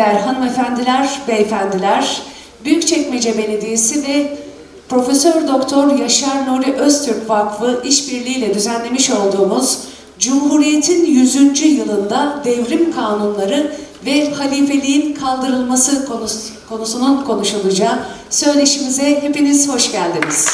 saygıdeğer hanımefendiler, beyefendiler, Büyükçekmece Belediyesi ve Profesör Doktor Yaşar Nuri Öztürk Vakfı işbirliğiyle düzenlemiş olduğumuz Cumhuriyet'in 100. yılında devrim kanunları ve halifeliğin kaldırılması konus- konusunun konuşulacağı söyleşimize hepiniz hoş geldiniz.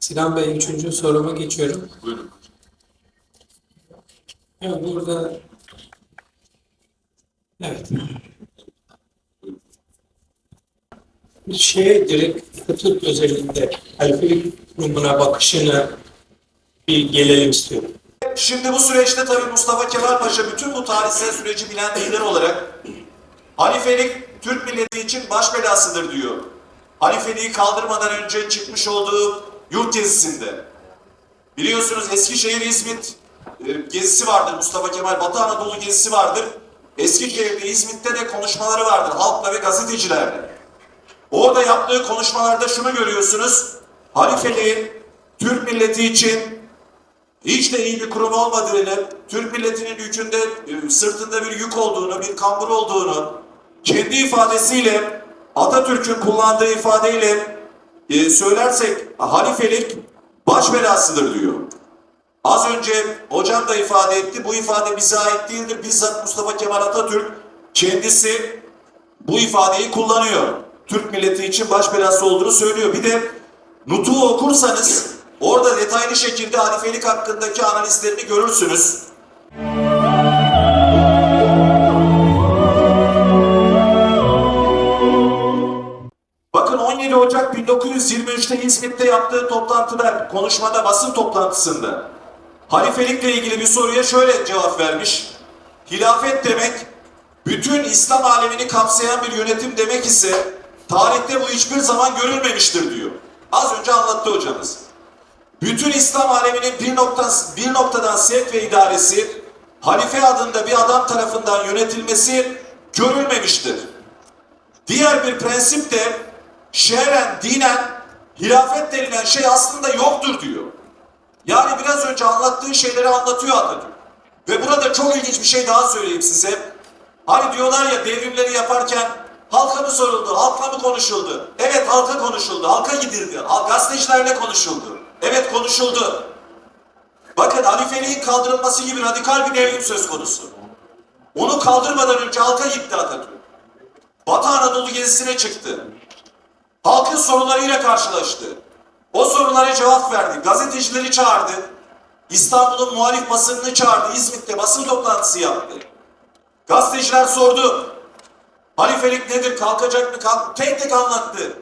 Sinan Bey, üçüncü soruma geçiyorum. Buyurun. Evet, burada... Evet. Bir şeye direkt Atatürk özelinde halifelik durumuna bakışına bir gelelim istiyorum. Şimdi bu süreçte tabii Mustafa Kemal Paşa bütün bu tarihsel süreci bilen lider olarak halifelik Türk milleti için baş belasıdır diyor. Halifeliği kaldırmadan önce çıkmış olduğu yurt gezisinde. Biliyorsunuz Eskişehir İzmit e, gezisi vardır Mustafa Kemal Batı Anadolu gezisi vardır. Eskişehir'de İzmit'te de konuşmaları vardır halkla ve gazetecilerle. Orada yaptığı konuşmalarda şunu görüyorsunuz. Halifeliğin Türk milleti için hiç de iyi bir kurum olmadığını, Türk milletinin yükünde, e, sırtında bir yük olduğunu, bir kambur olduğunu, kendi ifadesiyle, Atatürk'ün kullandığı ifadeyle e, söylersek halifelik baş belasıdır diyor. Az önce hocam da ifade etti, bu ifade bize ait değildir. Bizzat Mustafa Kemal Atatürk kendisi bu ifadeyi kullanıyor. Türk milleti için baş belası olduğunu söylüyor. Bir de Nutuk'u okursanız orada detaylı şekilde halifelik hakkındaki analizlerini görürsünüz. Bakın 17 Ocak 1923'te İzmit'te yaptığı toplantıda, konuşmada, basın toplantısında halifelikle ilgili bir soruya şöyle cevap vermiş. Hilafet demek bütün İslam alemini kapsayan bir yönetim demek ise tarihte bu hiçbir zaman görülmemiştir diyor. Az önce anlattı hocamız. Bütün İslam aleminin bir, noktası, bir noktadan sevk ve idaresi halife adında bir adam tarafından yönetilmesi görülmemiştir. Diğer bir prensip de şehren, dinen hilafet denilen şey aslında yoktur diyor. Yani biraz önce anlattığı şeyleri anlatıyor Atatürk. Ve burada çok ilginç bir şey daha söyleyeyim size. Hani diyorlar ya devrimleri yaparken halka mı soruldu, halkla mı konuşuldu? Evet halka konuşuldu, halka gidildi. Gazetecilerle konuşuldu. Evet konuşuldu. Bakın halifeliğin kaldırılması gibi radikal bir devrim söz konusu. Onu kaldırmadan önce halka gitti Atatürk. Batı Anadolu gezisine çıktı. Halkın sorularıyla karşılaştı. O sorulara cevap verdi. Gazetecileri çağırdı. İstanbul'un muhalif basınını çağırdı. İzmit'te basın toplantısı yaptı. Gazeteciler sordu. Halifelik nedir? Kalkacak mı? Kalk. Tek tek anlattı.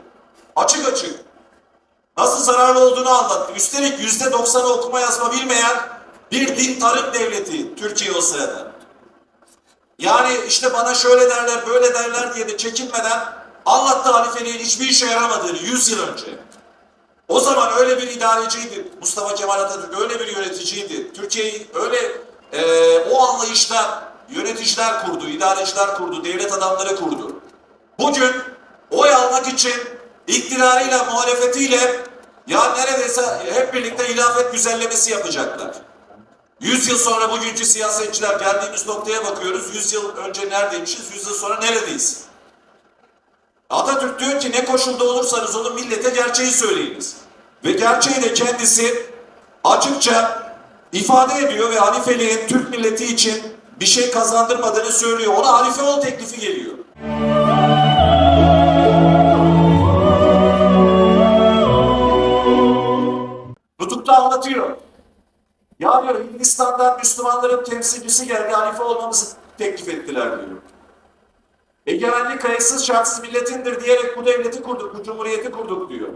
Açık açık. Nasıl zararlı olduğunu anlattı. Üstelik yüzde doksanı okuma yazma bilmeyen bir din tarım devleti Türkiye o sırada. Yani işte bana şöyle derler, böyle derler diye de çekinmeden anlattı halifeliğin hiçbir işe yaramadığını 100 yıl önce. O zaman öyle bir idareciydi Mustafa Kemal Atatürk, öyle bir yöneticiydi. Türkiye'yi öyle e, o anlayışla yöneticiler kurdu, idareciler kurdu, devlet adamları kurdu. Bugün oy almak için iktidarıyla, muhalefetiyle ya neredeyse hep birlikte hilafet güzellemesi yapacaklar. 100 yıl sonra bugünkü siyasetçiler geldiğimiz noktaya bakıyoruz. 100 yıl önce neredeymişiz, 100 yıl sonra neredeyiz? Atatürk diyor ki ne koşulda olursanız olun millete gerçeği söyleyiniz. Ve gerçeği de kendisi açıkça ifade ediyor ve halifeliğin Türk milleti için bir şey kazandırmadığını söylüyor. Ona halife ol teklifi geliyor. Nutuk'ta anlatıyor. Ya diyor Hindistan'dan Müslümanların temsilcisi geldi halife olmamızı teklif ettiler diyor. Egemenlik kayıtsız şartsız milletindir diyerek bu devleti kurduk, bu cumhuriyeti kurduk diyor.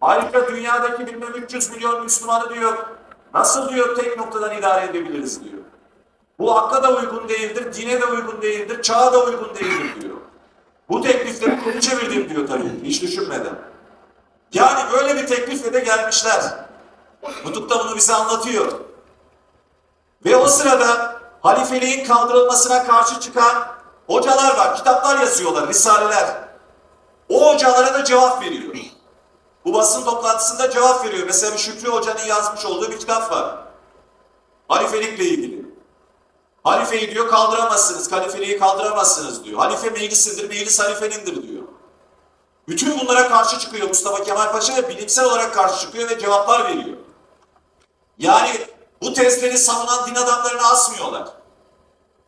Ayrıca dünyadaki bilmem 300 milyon Müslümanı diyor, nasıl diyor tek noktadan idare edebiliriz diyor. Bu akla da uygun değildir, dine de uygun değildir, çağa da uygun değildir diyor. Bu teklifleri geri çevirdim diyor tabii, hiç düşünmeden. Yani böyle bir teklifle de gelmişler. Nutuk da bunu bize anlatıyor. Ve o sırada halifeliğin kaldırılmasına karşı çıkan hocalar var. Kitaplar yazıyorlar, risaleler. O hocalara da cevap veriyor. Bu basın toplantısında cevap veriyor. Mesela Şükrü Hoca'nın yazmış olduğu bir kitap var. Halifelikle ilgili. Halifeyi diyor kaldıramazsınız, halifeliği kaldıramazsınız diyor. Halife meclisindir, meclis halifenindir diyor. Bütün bunlara karşı çıkıyor Mustafa Kemal Paşa ve bilimsel olarak karşı çıkıyor ve cevaplar veriyor. Yani bu tezleri savunan din adamlarını asmıyorlar.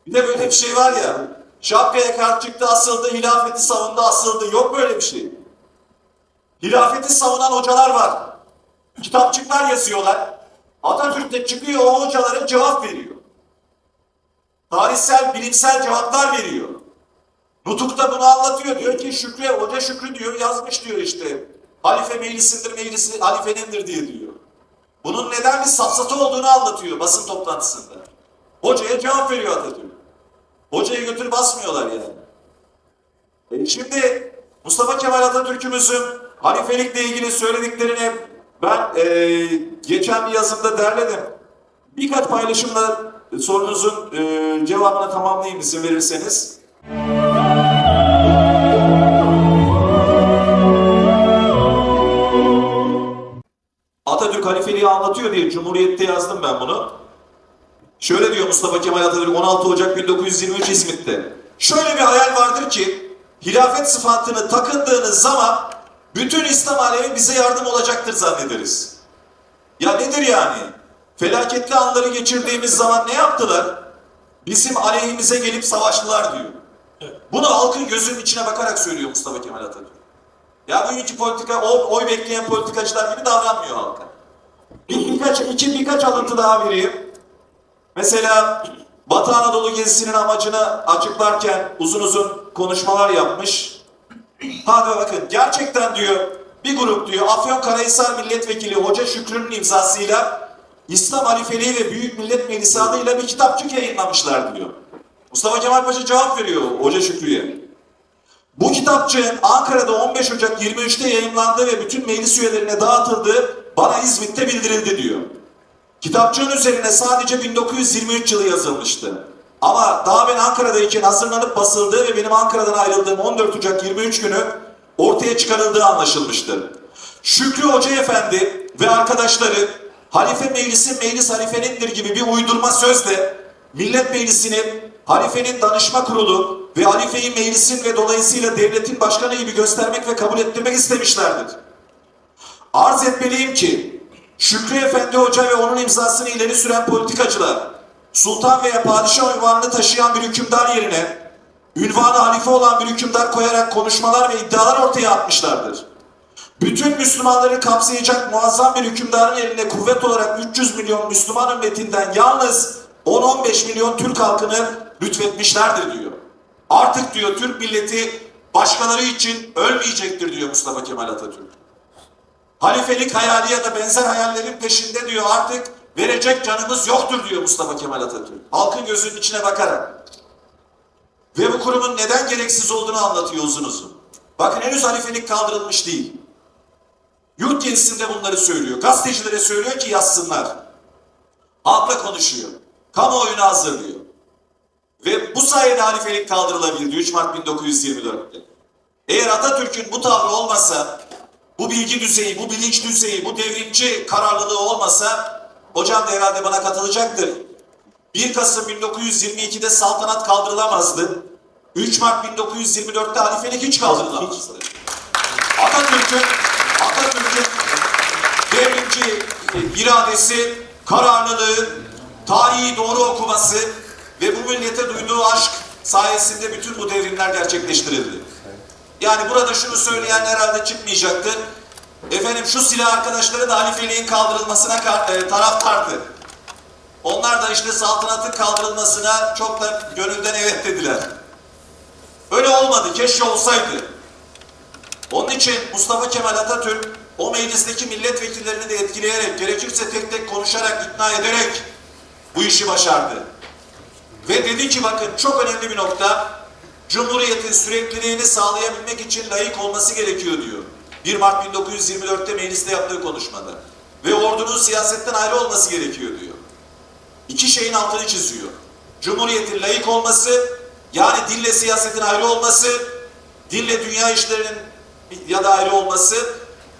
Bir de böyle bir şey var ya, şapkaya karşı çıktı asıldı, hilafeti savundu asıldı. Yok böyle bir şey. Hilafeti savunan hocalar var. Kitapçıklar yazıyorlar. Atatürk de çıkıyor o hocalara cevap veriyor. Tarihsel, bilimsel cevaplar veriyor. Nutuk'ta bunu anlatıyor. Diyor ki Şükrü, Hoca Şükrü diyor yazmış diyor işte. Halife meclisindir, meclisi halifenindir diye diyor. Bunun neden bir safsata olduğunu anlatıyor basın toplantısında. Hocaya cevap veriyor Atatürk. Hocayı götür basmıyorlar yani. E şimdi Mustafa Kemal Atatürk'ümüzün halifelikle ilgili söylediklerini ben e, geçen bir yazımda derledim. Birkaç paylaşımla sorunuzun e, cevabını tamamlayayım izin verirseniz. Atatürk halifeliği anlatıyor diye Cumhuriyet'te yazdım ben bunu. Şöyle diyor Mustafa Kemal Atatürk 16 Ocak 1923 İzmit'te. Şöyle bir hayal vardır ki hilafet sıfatını takındığınız zaman bütün İslam alemi bize yardım olacaktır zannederiz. Ya nedir yani? Felaketli anları geçirdiğimiz zaman ne yaptılar? Bizim aleyhimize gelip savaştılar diyor. Bunu halkın gözünün içine bakarak söylüyor Mustafa Kemal Atatürk. Ya bugünkü politika, oy, oy bekleyen politikacılar gibi davranmıyor halka. Bir, birkaç, iki birkaç alıntı daha vereyim. Mesela Batı Anadolu gezisinin amacını açıklarken uzun uzun konuşmalar yapmış. Hadi bakın gerçekten diyor bir grup diyor Afyonkarahisar Milletvekili Hoca Şükrü'nün imzasıyla İslam Halifeliği ve Büyük Millet Meclisi adıyla bir kitapçık yayınlamışlar diyor. Mustafa Kemal Paşa cevap veriyor Hoca Şükrü'ye. Bu kitapçığın Ankara'da 15 Ocak 23'te yayınlandığı ve bütün meclis üyelerine dağıtıldığı bana İzmit'te bildirildi diyor. Kitapçığın üzerine sadece 1923 yılı yazılmıştı. Ama daha ben Ankara'dayken hazırlanıp basıldığı ve benim Ankara'dan ayrıldığım 14 Ocak 23 günü ortaya çıkarıldığı anlaşılmıştır. Şükrü Hoca Efendi ve arkadaşları Halife Meclisi Meclis Halifenindir gibi bir uydurma sözle Millet Meclisi'ni halifenin danışma kurulu ve halifeyi meclisin ve dolayısıyla devletin başkanı gibi göstermek ve kabul ettirmek istemişlerdir. Arz etmeliyim ki Şükrü Efendi Hoca ve onun imzasını ileri süren politikacılar sultan veya padişah ünvanını taşıyan bir hükümdar yerine ünvanı halife olan bir hükümdar koyarak konuşmalar ve iddialar ortaya atmışlardır. Bütün Müslümanları kapsayacak muazzam bir hükümdarın eline kuvvet olarak 300 milyon Müslüman ümmetinden yalnız 10-15 milyon Türk halkını lütfetmişlerdir diyor. Artık diyor Türk milleti başkaları için ölmeyecektir diyor Mustafa Kemal Atatürk. Halifelik hayali ya da benzer hayallerin peşinde diyor artık verecek canımız yoktur diyor Mustafa Kemal Atatürk. Halkın gözünün içine bakarak. Ve bu kurumun neden gereksiz olduğunu anlatıyor uzun uzun. Bakın henüz halifelik kaldırılmış değil. Yurt gezisinde bunları söylüyor. Gazetecilere söylüyor ki yazsınlar. Halkla konuşuyor. Kamuoyunu hazırlıyor. Ve bu sayede halifelik kaldırılabildi 3 Mart 1924'te. Eğer Atatürk'ün bu tavrı olmasa, bu bilgi düzeyi, bu bilinç düzeyi, bu devrimci kararlılığı olmasa, hocam da herhalde bana katılacaktır. 1 Kasım 1922'de saltanat kaldırılamazdı. 3 Mart 1924'te halifelik hiç kaldırılamazdı. Atatürk'ün Atatürk'ün devrimci iradesi, kararlılığı, tarihi doğru okuması ve bu millete duyduğu aşk sayesinde bütün bu devrimler gerçekleştirildi. Yani burada şunu söyleyen herhalde çıkmayacaktı. Efendim şu silah arkadaşları da halifeliğin kaldırılmasına ka- e, taraftardı. Onlar da işte saltanatın kaldırılmasına çok da gönülden evet dediler. Öyle olmadı. Keşke olsaydı. Onun için Mustafa Kemal Atatürk o meclisteki milletvekillerini de etkileyerek, gerekirse tek tek konuşarak, ikna ederek bu işi başardı. Ve dedi ki bakın çok önemli bir nokta, Cumhuriyetin sürekliliğini sağlayabilmek için layık olması gerekiyor diyor. 1 Mart 1924'te mecliste yaptığı konuşmada. Ve ordunun siyasetten ayrı olması gerekiyor diyor. İki şeyin altını çiziyor. Cumhuriyetin layık olması, yani dille siyasetin ayrı olması, dille dünya işlerinin ya da ayrı olması,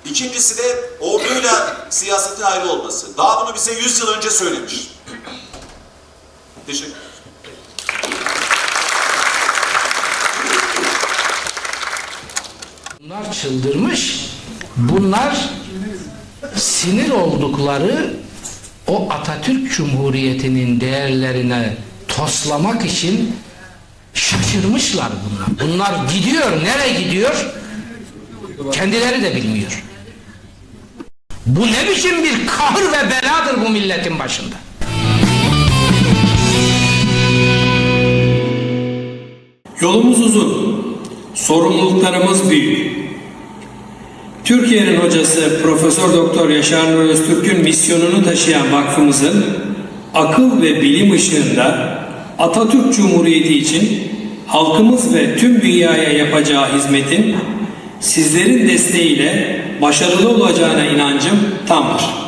ikincisi de orduyla siyasetin ayrı olması. Daha bunu bize 100 yıl önce söylemiş. Teşekkür Bunlar çıldırmış. Bunlar sinir oldukları o Atatürk Cumhuriyeti'nin değerlerine toslamak için şaşırmışlar bunlar. Bunlar gidiyor. Nereye gidiyor? Kendileri de bilmiyor. Bu ne biçim bir kahır ve beladır bu milletin başında? Yolumuz uzun, sorumluluklarımız büyük. Türkiye'nin hocası Profesör Doktor Yaşar Nur Öztürk'ün misyonunu taşıyan vakfımızın akıl ve bilim ışığında Atatürk Cumhuriyeti için halkımız ve tüm dünyaya yapacağı hizmetin sizlerin desteğiyle başarılı olacağına inancım tamdır.